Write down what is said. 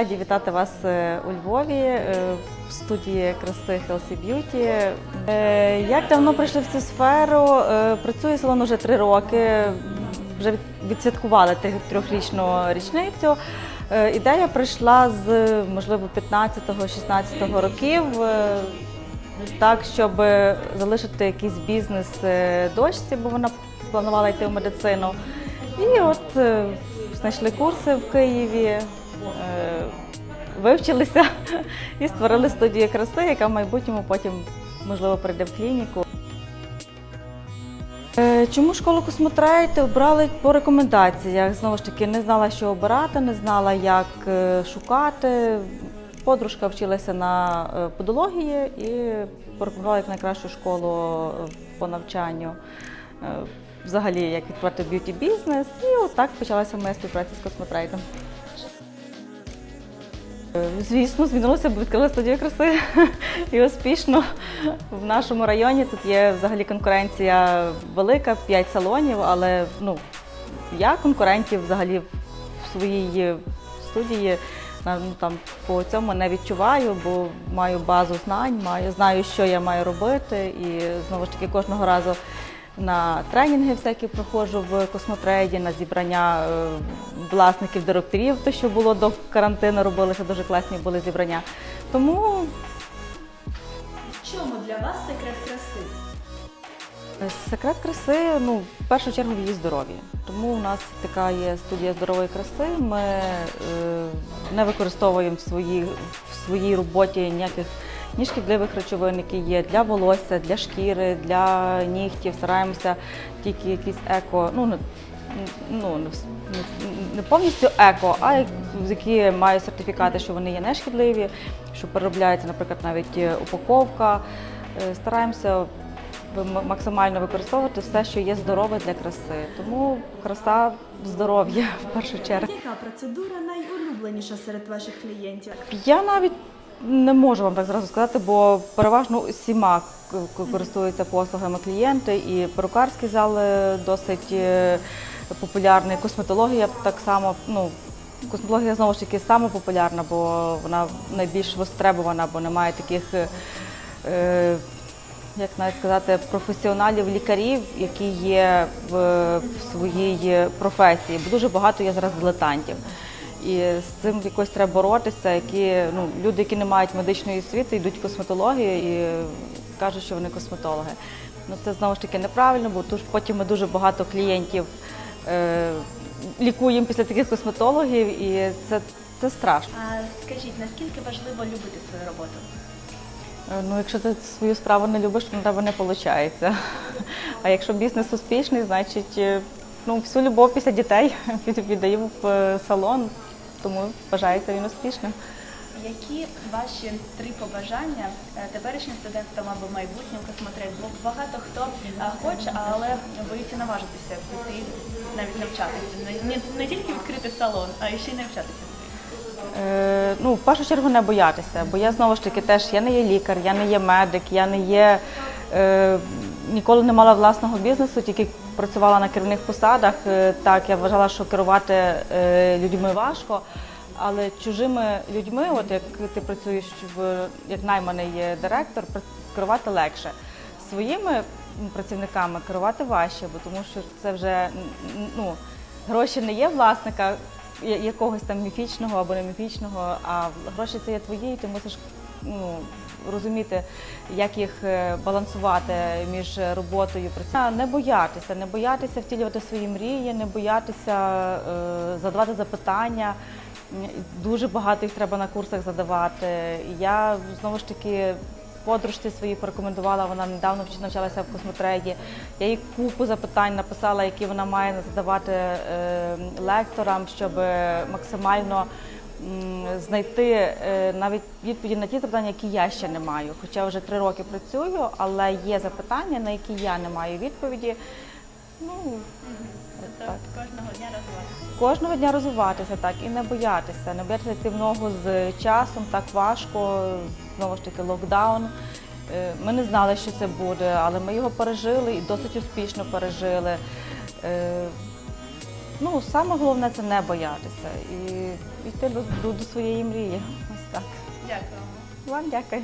Раді вітати вас е, у Львові е, в студії краси Healthy Beauty. Е, Як давно прийшли в цю сферу? Працюю салон вже три роки. Вже від- відсвяткували трьохрічну річницю. Ідея прийшла з можливо 15-16 років. Так, щоб залишити якийсь бізнес дочці, бо вона планувала йти в медицину. І от знайшли курси в Києві, вивчилися і створили студію краси, яка в майбутньому потім, можливо, прийде в клініку. Е, Чому школу космотрейт обрали по рекомендаціях? Знову ж таки, не знала, що обирати, не знала, як е, шукати. Подружка вчилася на е, подології і порекомендувала як найкращу школу е, по навчанню. е, Взагалі, як відкривати б'юті бізнес, і отак почалася моя співпраця з космотрейдом. Е, Звісно, змінилося, бо відкрили студію краси і успішно. В нашому районі тут є взагалі конкуренція велика, 5 салонів, але ну, я конкурентів взагалі в своїй студії ну, там, по цьому не відчуваю, бо маю базу знань, маю, знаю, що я маю робити. І знову ж таки кожного разу на тренінги всякі проходжу в космотрейді, на зібрання е, власників, директорів, те, що було до карантину, робилися дуже класні були зібрання. Тому В чому для вас секрет краси? Секрет краси, ну, в першу чергу в її здоров'ї. Тому у нас така є студія здорової краси. Ми е, не використовуємо в своїй, в своїй роботі ніяких ні шкідливих речовин, які є для волосся, для шкіри, для нігтів. Стараємося тільки якісь еко, ну, не, ну, не, не- не повністю еко, а які мають сертифікати, що вони є нешкідливі, що переробляється, наприклад, навіть е, упаковка. Е, Стараємося максимально використовувати все, що є здорове для краси. Тому краса здоров'я в першу чергу. Яка процедура найулюбленіша серед ваших клієнтів? Я навіть не можу вам так зразу сказати, бо переважно усіма користуються послугами клієнти, і перукарський зал е, досить е, популярний. Косметологія так само. Ну, косметологія знову ж таки саме популярна, бо вона найбільш востребована, бо немає таких. е, е, як навіть сказати, професіоналів, лікарів, які є в, в своїй професії, бо дуже багато є зараз дилетантів. І з цим якось треба боротися. Які ну люди, які не мають медичної освіти, йдуть в косметологію і кажуть, що вони косметологи. Ну це знову ж таки неправильно, бо тут потім ми дуже багато клієнтів е, лікуємо після таких косметологів, і це, це страшно. А скажіть, наскільки важливо любити свою роботу? Е, Ну, якщо ти свою справу не любиш, то на тебе не виходить. А якщо бізнес успішний, значить е, ну, всю любов після дітей від- віддаю в е, салон, тому вважається він успішним. Які ваші три побажання е, теперішнім студентам або майбутнім космотрейт? Бо багато хто е, хоче, але боїться наважитися піти навіть навчатися. Не, не, не тільки відкрити салон, а й ще й навчатися. Е, ну, в першу чергу не боятися, бо я знову ж таки теж я не є лікар, я не є медик, я не є е, ніколи не мала власного бізнесу, тільки працювала на керівних посадах. Е, так, я вважала, що керувати е, людьми важко. Але чужими людьми, от як ти працюєш в як найманий директор, керувати легше. Своїми працівниками керувати важче, бо тому що це вже ну, гроші не є власника якогось там міфічного або не міфічного, а гроші це є твої, і ти мусиш ну, розуміти, як їх е, балансувати між роботою працею. Не боятися, не боятися втілювати свої мрії, не боятися е, задавати запитання. Дуже багато їх треба на курсах задавати. Я знову ж таки подружці своїй порекомендувала, вона недавно вч- навчалася в космотреді. Я їй купу запитань написала, які вона має задавати е, лекторам, щоб максимально знайти е, навіть відповіді на ті запитання, які я ще не маю. Хоча вже три роки працюю, але є запитання, на які я не маю відповіді. Ну, Тобто кожного дня розвиватися. Кожного дня розвиватися, так, і не боятися, не боятися йти в ногу з часом, так важко, знову ж таки, локдаун. Е, Ми не знали, що це буде, але ми його пережили і досить успішно пережили. Ну, саме головне це не боятися і йти до, до своєї мрії. Ось так. Дякую. Вам дякую.